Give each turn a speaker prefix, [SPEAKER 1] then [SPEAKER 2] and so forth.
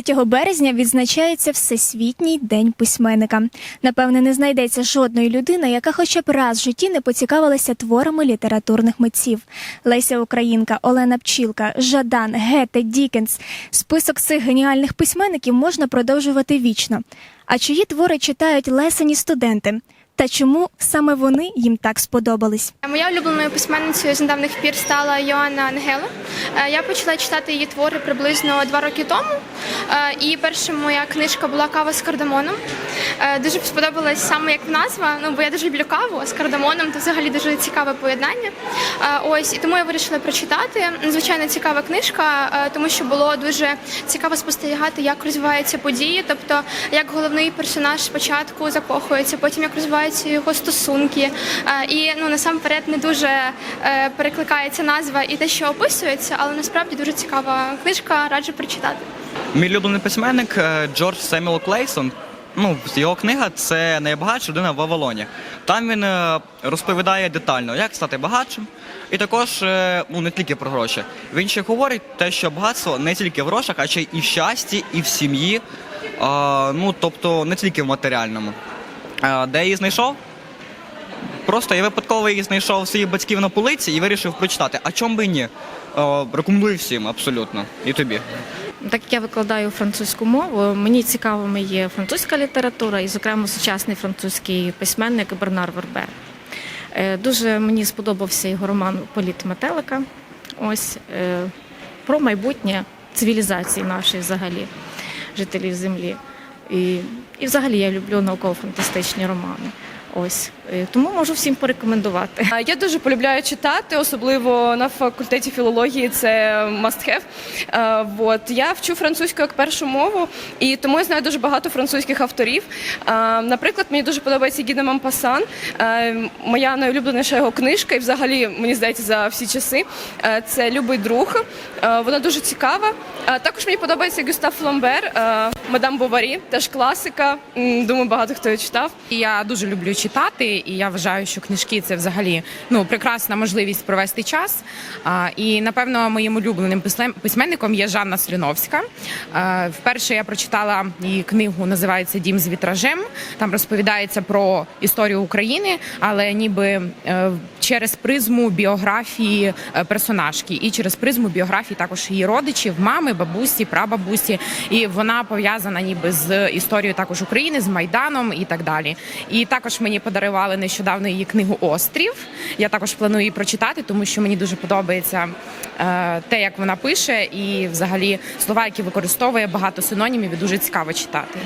[SPEAKER 1] 3 березня відзначається Всесвітній день письменника. Напевне, не знайдеться жодної людини, яка хоча б раз в житті не поцікавилася творами літературних митців. Леся Українка, Олена Пчілка, Жадан, Гете, Дікенс. Список цих геніальних письменників можна продовжувати вічно. А чиї твори читають лесені студенти? Та чому саме вони їм так сподобались?
[SPEAKER 2] Моя улюбленою письменницею з недавніх пір стала Йоанна Ангела. Е, Я почала читати її твори приблизно два роки тому. Е, І перша моя книжка була Кава з кардамоном. Е, Дуже сподобалась саме як назва. Ну бо я дуже люблю каву а з кардамоном, то взагалі дуже цікаве поєднання. Ось і тому я вирішила прочитати. Надзвичайно цікава книжка, тому що було дуже цікаво спостерігати, як розвиваються події. Тобто, як головний персонаж спочатку закохується, потім як розвиваються його стосунки. Е, І ну насамперед не дуже е, перекликається назва і те, що описується, але насправді дуже цікава книжка. Раджу прочитати.
[SPEAKER 3] Мій улюблений письменник е, Джордж Семюел Клейсон. Ну, його книга це найбагатша людина в Вавилоні. Там він розповідає детально, як стати багатшим, і також ну не тільки про гроші. Він ще говорить те, що багатство не тільки в грошах, а ще і в щасті, і в сім'ї. Ну тобто не тільки в матеріальному. Де її знайшов? Просто я випадково її знайшов своїх батьків на полиці і вирішив прочитати. А чому би ні? Рекомендую всім абсолютно. І тобі.
[SPEAKER 4] Так як я викладаю французьку мову, мені цікавими є французька література і, зокрема, сучасний французький письменник Бернар Вербер. Е, Дуже мені сподобався його роман Політ метелика. Ось е, про майбутнє цивілізації нашої взагалі, жителів землі. І, і взагалі я люблю науково-фантастичні романи. Ось Е, тому можу всім порекомендувати.
[SPEAKER 5] Я дуже полюбляю читати, особливо на факультеті філології це must have. Вот. Я вчу французьку як першу мову, і тому я знаю дуже багато французьких авторів. Наприклад, мені дуже подобається Гіде Мампасан. Моя найулюбленіша його книжка, і взагалі, мені здається, за всі часи. Це Любий друг. Вона дуже цікава. Також мені подобається Гюстав Фламбер, Мадам Боварі, теж класика. Думаю, багато хто її читав.
[SPEAKER 6] Я дуже люблю читати, і я вважаю, що книжки це взагалі ну прекрасна можливість провести час. А, і напевно моїм улюбленим письменником є Жанна Слюновська. А, вперше я прочитала її книгу, називається Дім з вітражем. Там розповідається про історію України, але ніби е, через призму біографії е, персонажки, і через призму біографії також її родичів, мами, бабусі, прабабусі. І вона пов'язана ніби з історією також України, з Майданом і так далі. І також мені подарували нещодавно її книгу Острів. Я також планую її прочитати, тому що мені дуже подобається е, те, як вона пише, і взагалі слова, які використовує багато синонімів, і дуже цікаво читати.